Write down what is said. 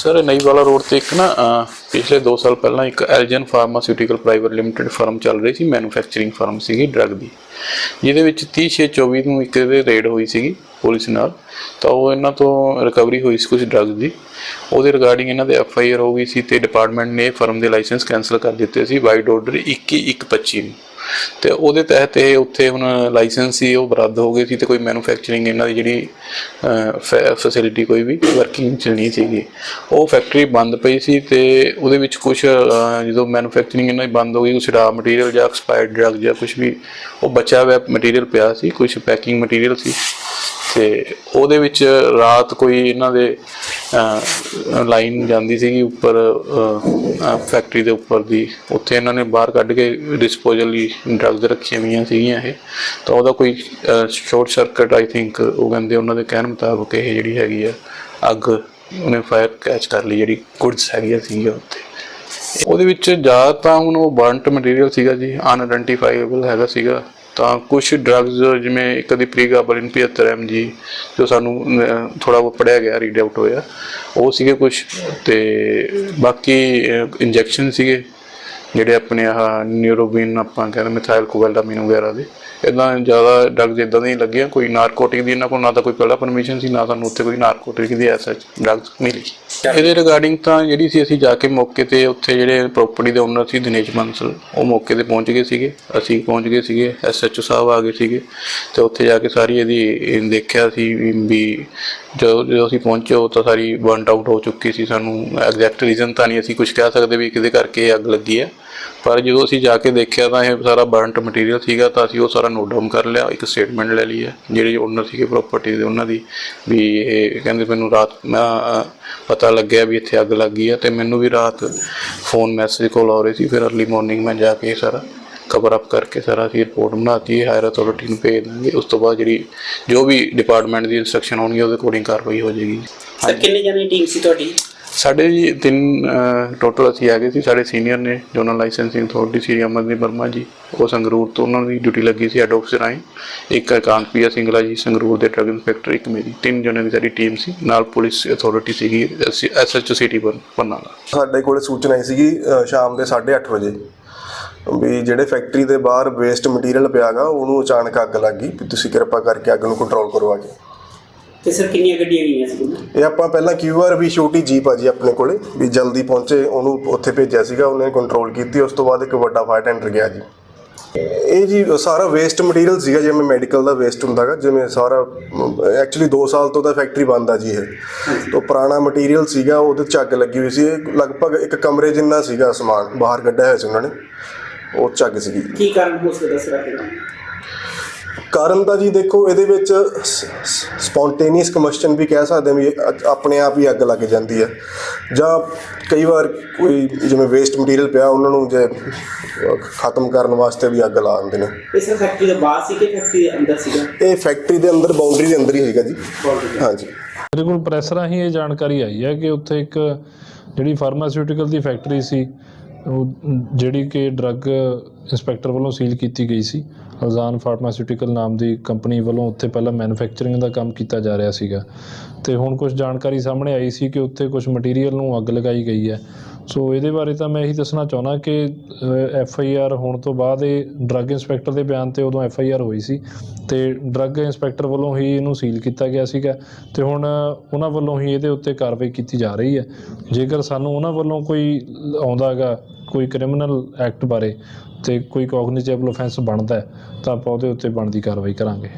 Sir ਨਈਵਾਲਾ road ਤੇ ਇੱਕ ਨਾ ਪਿਛਲੇ 2 ਸਾਲ ਪਹਿਲਾਂ ਇੱਕ ਐਲਜਨ ਫਾਰਮਾਸਿਊਟੀਕਲ ਪ੍ਰਾਈਵੇਟ ਲਿਮਟਿਡ ਫਰਮ ਚੱਲ ਰਹੀ ਸੀ, ਮੈਨੂਫੈਕਚਰਿੰਗ ਫਰਮ ਸੀਗੀ ਡਰੱਗ ਦੀ। ਜਿਹਦੇ ਵਿੱਚ 30/6/24 ਨੂੰ ਇੱਕ ਦੇ ਰੇਡ ਹੋਈ ਸੀਗੀ ਪੁਲਿਸ ਨਾਲ। ਤਾਂ ਉਹ ਇਹਨਾਂ ਤੋਂ ਰਿਕਵਰੀ ਹੋਈ ਸੀ ਕੁਝ ਡਰੱਗ ਦੀ। ਉਹਦੇ ਰਿਗਾਰਡਿੰਗ ਇਹਨਾਂ ਦੇ ਐਫ ਆਈ ਆਰ ਹੋ ਗਈ ਸੀ ਤੇ ਡਿਪਾਰਟਮੈਂਟ ਨੇ ਫਰਮ ਦੇ ਲਾਇਸੈਂਸ ਕੈਨਸਲ ਕਰ ਦਿੱਤੇ ਸੀ ਵਾਈਡ ਆਰਡਰ 21/125 ਨੂੰ। ਤੇ ਉਹਦੇ ਤਹਿਤ ਇਹ ਉੱਥੇ ਹੁਣ ਲਾਇਸੈਂਸ ਸੀ, ਉਹ ਰੱਦ ਹੋ ਗਏ ਸੀ ਤੇ ਕੋਈ ਮੈਨੂਫੈਕਚਰਿੰਗ ਇਹਨਾਂ ਦੀ ਜਿਹੜੀ ਫੈਸਿਲਿਟੀ ਕੋਈ ਵੀ ਵਰਕਿੰਗ ਚ ਨਹੀਂ ਸੀਗੀ। ਉਹ ਫੈਕਟਰੀ ਬੰਦ ਪਈ ਸੀ ਤੇ ਉਹਦੇ ਵਿੱਚ ਕੁਝ ਜਦੋਂ ਮੈਨੂਫੈਕਚਰਿੰਗ ਇਹਨਾਂ ਦੀ ਬੰਦ ਹੋ ਗਈ ਕੁਝ ਰਾ ਮਟੀਰੀਅਲ ਜਾਂ ਐਕਸਪਾਇਰਡ ਡਰੱਗ ਜਾਂ ਕੁਝ ਵੀ, ਉਹ ਬਚਿਆ ਹੋਇਆ ਮਟੀਰੀਅਲ ਪਿਆ ਸੀ ਕੁਝ ਪੈਕਿੰਗ ਮਟੀਰੀਅਲ ਸੀ। ਤੇ ਉਹਦੇ ਵਿੱਚ ਰਾਤ ਕੋਈ ਇਹਨਾਂ ਦੇ ਲਾਈਨ ਜਾਂਦੀ ਸੀਗੀ ਉੱਪਰ ਫੈਕਟਰੀ ਦੇ ਉੱਪਰ ਦੀ। ਉੱਥੇ ਇਹਨਾਂ ਨੇ ਬਾਹਰ ਕੱਢ ਕੇ ਡਿਸਪੋਜ਼ਲ ਲਈ ਡਰੱਗਸ ਰੱਖੀਆਂ ਹੋਈਆਂ ਸੀਗੀਆਂ ਇਹ। ਤਾਂ ਉਹਦਾ ਕੋਈ ਸ਼ਾਰਟ ਸਰਕਟ ਆਈ ਥਿੰਕ ਉਹ ਕਹਿੰਦੇ ਉਹਨਾਂ ਦੇ ਕਹਿਣ ਮੁਤਾਬਕ ਇਹ ਜਿਹੜੀ ਹੈਗੀ ਆ, ਅੱਗ ਉਹਨੇ ਫਾਇਰ ਕੈਚ ਕਰ ਲਈ, ਜਿਹੜੀ ਗੁੱਡਸ ਹੈਗੀਆਂ ਸੀਗੀਆਂ ਉੱਥੇ। ਉਹਦੇ ਵਿੱਚ ਜ਼ਿਆਦਾ ਤਾਂ ਹੁਣ ਉਹ ਬਰਨਟ ਮਟੀਰੀਅਲ ਸੀਗਾ ਜੀ ਅਨਆਇਡੈਂਟੀਫਾਈਬਲ ਹੈਗਾ ਸੀਗਾ। ਤਾਂ ਕੁਝ ਡਰੱਗਸ ਜਿਵੇਂ ਇੱਕ ਦੀ ਪ੍ਰੀਗਾਬਲਿਨ 75 mg ਜੋ ਸਾਨੂੰ ਥੋੜਾ ਬਹੁਤ ਪੜਿਆ ਗਿਆ ਰੀਡ ਆਊਟ ਹੋਇਆ, ਉਹ ਸੀਗੇ ਕੁਝ ਤੇ ਬਾਕੀ ਇੰਜੈਕਸ਼ਨ ਸੀਗੇ। ਜਿਹੜੇ ਆਪਣੇ ਆਹ ਨਿਊਰੋਬਿਨ ਆਪਾਂ ਕਹਿੰਦੇ ਮਿਥਾਈਲ ਕੋਵੈਲਡਾਮਿਨ ਵਗੈਰਾ ਦੇ ਇਦਾਂ ਜ਼ਿਆਦਾ ਡਰੱਗਸ ਇਦਾਂ ਨਹੀਂ ਲੱਗੀਆਂ, ਕੋਈ ਨਾਰਕੋਟਿਕ ਦੀ ਇਹਨਾਂ ਕੋਲ ਨਾ ਤਾਂ ਕੋਈ ਪਹਿਲਾਂ ਪਰਮਿਸ਼ਨ ਸੀ, ਨਾ ਸਾਨੂੰ ਉੱਥੇ ਕੋਈ ਨਾਰਕੋਟਿਕ ਦੀ ਐਸਾ ਡਰੱਗਸ ਮਿਲੀ। ਇਹਦੇ ਰਿਗਾਰਡਿੰਗ ਤਾਂ ਜਿਹੜੀ ਸੀ ਅਸੀਂ ਜਾ ਕੇ ਮੌਕੇ ਤੇ ਉੱਥੇ ਜਿਹੜੇ ਪ੍ਰਾਪਰਟੀ ਦੇ ਓਨਰ ਸੀ, ਦਿਨੇਸ਼ ਬੰਸਲ, ਉਹ ਮੌਕੇ ਤੇ ਪਹੁੰਚ ਗਏ ਸੀਗੇ। ਅਸੀਂ ਪਹੁੰਚ ਗਏ ਸੀਗੇ ਐਸਐਚਓ ਸਾਹਿਬ ਆ ਗਏ ਸੀਗੇ ਤੇ ਉੱਥੇ ਜਾ ਕੇ ਸਾਰੀ ਇਹਦੀ ਦੇਖਿਆ ਸੀ ਵੀ- ਜਦੋਂ ਜਦੋਂ ਅਸੀਂ ਪਹੁੰਚੇ ਉਹ ਤਾਂ ਸਾਰੀ ਬਰਨਟ ਆਊਟ ਹੋ ਚੁੱਕੀ ਸੀ ਸਾਨੂੰ ਐਗਜ਼ੈਕਟ ਰੀਜ਼ਨ ਤਾਂ ਨਹੀਂ ਅਸੀਂ ਕੁਝ ਕਹਿ ਸਕਦੇ ਵੀ ਕਿਹਦੇ ਕਰਕੇ ਇਹ ਅੱਗ ਲੱਗੀ ਹੈ। ਪਰ ਜਦੋਂ ਅਸੀਂ ਜਾ ਕੇ ਦੇਖਿਆ ਤਾਂ ਇਹ ਸਾਰਾ ਬਰਨਟ ਮਟੀਰੀਅਲ ਸੀਗਾ ਤਾਂ ਅਸੀਂ ਉਹ ਸਾਰਾ ਨੋਟ ਡਾਊਨ ਕਰ ਲਿਆ ਇੱਕ ਸਟੇਟਮੈਂਟ ਲੈ ਲਈ ਹੈ ਜਿਹੜੇ ਓਨਰ ਸੀਗੇ ਪ੍ਰਾਪਰਟੀ ਦੇ ਉਹਨਾਂ ਦੀ ਵੀ ਇਹ ਕਹਿੰਦੇ ਮੈਨੂੰ ਰਾਤ ਮੈਂ ਪਤਾ ਲੱਗਿਆ ਵੀ ਇੱਥੇ ਅੱਗ ਲੱਗੀ ਹੈ ਤੇ ਮੈਨੂੰ ਵੀ ਰਾਤ ਫੋਨ ਮੈਸੇਜ ਕਾਲ ਆ ਰਹੀ ਸੀ ਫਿਰ ਅਰਲੀ ਮਾਰਨਿੰਗ ਮੈਂ ਜਾ ਕੇ ਸਾਰਾ ਕਵਰ ਅਪ ਕਰਕੇ ਸਾਰਾ ਅਸੀਂ ਰਿਪੋਰਟ ਬਣਾਤੀ ਹੈ ਹਾਇਰ ਅਥਾਰਟੀ ਨੂੰ ਭੇਜ ਦਾਂਗੇ ਉਸ ਤੋਂ ਬਾਅਦ ਜਿਹੜੀ ਜੋ ਵੀ ਡਿਪਾਰਟਮੈਂਟ ਦੀ ਇਨਸਟਰਕਸ਼ਨ ਆਉਣਗੀ ਉਹਦੇ ਅਕੋਰਡਿੰਗ ਕਾਰਵਾਈ ਹੋ ਜਾਏਗੀ। ਸਰ ਕਿੰਨੇ ਜਣੇ ਟੀਮ ਸੀ ਤੁਹਾਡੀ? ਸਾਡੇ ਜੀ ਤਿੰਨ ਟੋਟਲ ਅਸੀਂ ਆ ਗਏ ਸੀ, ਸਾਡੇ ਸੀਨੀਅਰ ਨੇ zonal licensing authority Shri Amardeep Verma ji, ਉਹ ਸੰਗਰੂਰ ਤੋਂ ਉਹਨਾਂ ਦੀ ਡਿਊਟੀ ਲੱਗੀ ਸੀ ਹੈਡ ਆਫਿਸਰ ਆਏ ਇੱਕ ਕਾਂਤਪੀਆ ਸਿੰਗਲਾ ਜੀ, ਸੰਗਰੂਰ ਦੇ ਡਰਗ ਇੰਸਪੈਕਟਰ ਇੱਕ ਮੇਰੀ, ਤਿੰਨ ਜਣਿਆਂ ਦੀ ਸਾਡੀ ਟੀਮ ਸੀ, ਨਾਲ ਪੁਲਿਸ ਅਥਾਰਟੀ ਸੀਗੀ ਐਸਐਚਓ ਸਿਟੀ ਬਰਨਾਲਾ ਸਾਡੇ ਕੋਲੇ ਸੂਚਨਾ ਆਈ ਸੀਗੀ ਸ਼ਾਮ ਦੇ 8:30 ਵਜੇ, ਵੀ ਜਿਹੜੇ ਫੈਕਟਰੀ ਦੇ ਬਾਹਰ ਵੇਸਟ ਮਟੀਰੀਅਲ ਪਿਆਗਾ ਉਹਨੂੰ ਅਚਾਨਕ ਅੱਗ ਲੱਗ ਗਈ, ਵੀ ਤੁਸੀਂ ਕਿਰਪਾ ਕਰਕੇ ਅੱਗ ਨੂੰ ਕੰਟਰੋਲ ਕਰਵਾ ਕੇ। ਤੇ ਸਰ ਕਿੰਨੀਆਂ ਗੱਡੀਆਂ ਗਈਆਂ ਸੀ ਇਹ ਆਪਾਂ ਪਹਿਲਾਂ ਕਿਊਆਰ ਵੀ ਛੋਟੀ ਜੀਪ ਆ ਜੀ ਆਪਣੇ ਕੋਲੇ ਵੀ ਜਲਦੀ ਪਹੁੰਚੇ ਉਹਨੂੰ ਉੱਥੇ ਭੇਜਿਆ ਸੀਗਾ ਉਹਨੇ ਕੰਟਰੋਲ ਕੀਤੀ ਉਸ ਤੋਂ ਬਾਅਦ ਇੱਕ ਵੱਡਾ ਫਾਇਰ ਟੈਂਡਰ ਗਿਆ ਜੀ। ਇਹ ਜੀ ਸਾਰਾ ਵੇਸਟ ਮਟੀਰੀਅਲ ਸੀਗਾ ਜਿਵੇਂ ਮੈਡੀਕਲ ਦਾ ਵੇਸਟ ਹੁੰਦਾਗਾ ਜਿਵੇਂ ਸਾਰਾ ਐਕਚੁਅਲੀ 2 ਸਾਲ ਤੋਂ ਤਾਂ ਫੈਕਟਰੀ ਬੰਦ ਆ ਜੀ ਇਹ। ਤੋਂ ਪੁਰਾਣਾ ਮਟੀਰੀਅਲ ਸੀਗਾ ਉਹਦੇ ਅੱਗ ਲੱਗੀ ਹੋਈ ਸੀ ਇਹ ਲਗਭਗ ਇੱਕ ਕਮਰੇ ਜਿੰਨਾ ਸੀਗਾ ਸਮਾਨ ਬਾਹਰ ਕੱਢਿਆ ਹੋਇਆ ਸੀ ਉਹਨਾਂ ਨੇ ਉਹ ਅੱਗ ਸੀਗੀ। ਕੀ ਕਾਰਨ ਹੋ ਸਕਦਾ ਸਰ ਕਾਰਨ ਤਾਂ ਜੀ ਦੇਖੋ ਇਹਦੇ ਵਿੱਚ ਸਪੌਂਟੇਨੀਅਸ ਕਮਬਸ਼ਨ ਵੀ ਕਹਿ ਸਕਦੇ ਹਾਂ ਵੀ ਆਪਣੇ ਆਪ ਹੀ ਅੱਗ ਲੱਗ ਜਾਂਦੀ ਹੈ। ਜਾਂ ਕਈ ਵਾਰ ਕੋਈ ਜਿਵੇਂ ਵੇਸਟ ਮਟੀਰੀਅਲ ਪਿਆ ਉਹਨਾਂ ਨੂੰ ਜੇ ਖਤਮ ਕਰਨ ਵਾਸਤੇ ਵੀ ਅੱਗ ਲਾ ਦਿੰਦੇ ਨੇ। ਇਹ ਸਰ ਫੈਕਟਰੀ ਦੇ ਬਾਹਰ ਸੀ ਕਿ ਫੈਕਟਰੀ ਦੇ ਅੰਦਰ ਸੀਗਾ? ਇਹ ਫੈਕਟਰੀ ਦੇ ਅੰਦਰ ਬਾਉਂਡਰੀ ਦੇ ਅੰਦਰ ਹੀ ਹੈਗਾ ਜੀ। ਹਾਂਜੀ। ਮੇਰੇ ਕੋਲ ਪ੍ਰੈਸ ਰਾਹੀਂ ਇਹ ਜਾਣਕਾਰੀ ਆਈ ਹੈ ਕਿ ਉੱਥੇ ਇੱਕ ਜਿਹੜੀ ਫਾਰਮਾਸਿਊਟੀਕਲ ਦੀ ਫੈਕਟਰੀ ਸੀ ਉਹ ਜਿਹੜੀ ਕਿ ਡਰੱਗ ਇੰਸਪੈਕਟਰ ਵੱਲੋਂ ਸੀਲ ਕੀਤੀ ਗਈ ਸੀ। ਅਜ਼ਾਨ ਫਾਰਮਾਸਿਊਟੀਕਲ ਨਾਮ ਦੀ ਕੰਪਨੀ ਵੱਲੋਂ ਉੱਥੇ ਪਹਿਲਾਂ ਮੈਨੂਫੈਕਚਰਿੰਗ ਦਾ ਕੰਮ ਕੀਤਾ ਜਾ ਰਿਹਾ ਸੀਗਾ। ਤੇ ਹੁਣ ਕੁਝ ਜਾਣਕਾਰੀ ਸਾਹਮਣੇ ਆਈ ਸੀ ਕਿ ਉੱਥੇ ਕੁਝ ਮਟੀਰੀਅਲ ਨੂੰ ਅੱਗ ਲਗਾਈ ਗਈ ਹੈ। ਸੋ ਇਹਦੇ ਬਾਰੇ ਤਾਂ ਮੈਂ ਇਹੀ ਦੱਸਣਾ ਚਾਹੁੰਦਾ ਕਿ ਐਫ ਆਈ ਆਰ ਹੋਣ ਤੋਂ ਬਾਅਦ ਇਹ ਡਰੱਗ ਇੰਸਪੈਕਟਰ ਦੇ ਬਿਆਨ ਤੇ ਉਦੋਂ ਐਫ ਆਈ ਆਰ ਹੋਈ ਸੀ। ਤੇ ਡਰੱਗ ਇੰਸਪੈਕਟਰ ਵੱਲੋਂ ਹੀ ਇਹਨੂੰ ਸੀਲ ਕੀਤਾ ਗਿਆ ਸੀਗਾ। ਤੇ ਹੁਣ ਉਹਨਾਂ ਵੱਲੋਂ ਹੀ ਇਹਦੇ ਉੱਤੇ ਕਾਰਵਾਈ ਕੀਤੀ ਜਾ ਰਹੀ ਹੈ। ਜੇਕਰ ਸਾਨੂੰ ਉਹਨਾਂ ਵੱਲੋਂ ਕੋਈ ਆਉਂਦਾਗਾ ਕੋਈ ਕ੍ਰਿਮੀਨਲ ਐਕਟ ਬਾਰੇ ਤੇ ਕੋਈ ਕੋਗਨੀਟਿਵ ਅਫੈਂਸ ਬਣਦਾ ਤਾਂ ਆਪਾਂ ਉਹਦੇ ਉੱਤੇ ਬਣਦੀ ਕਾਰਵਾਈ ਕਰਾਂਗੇ।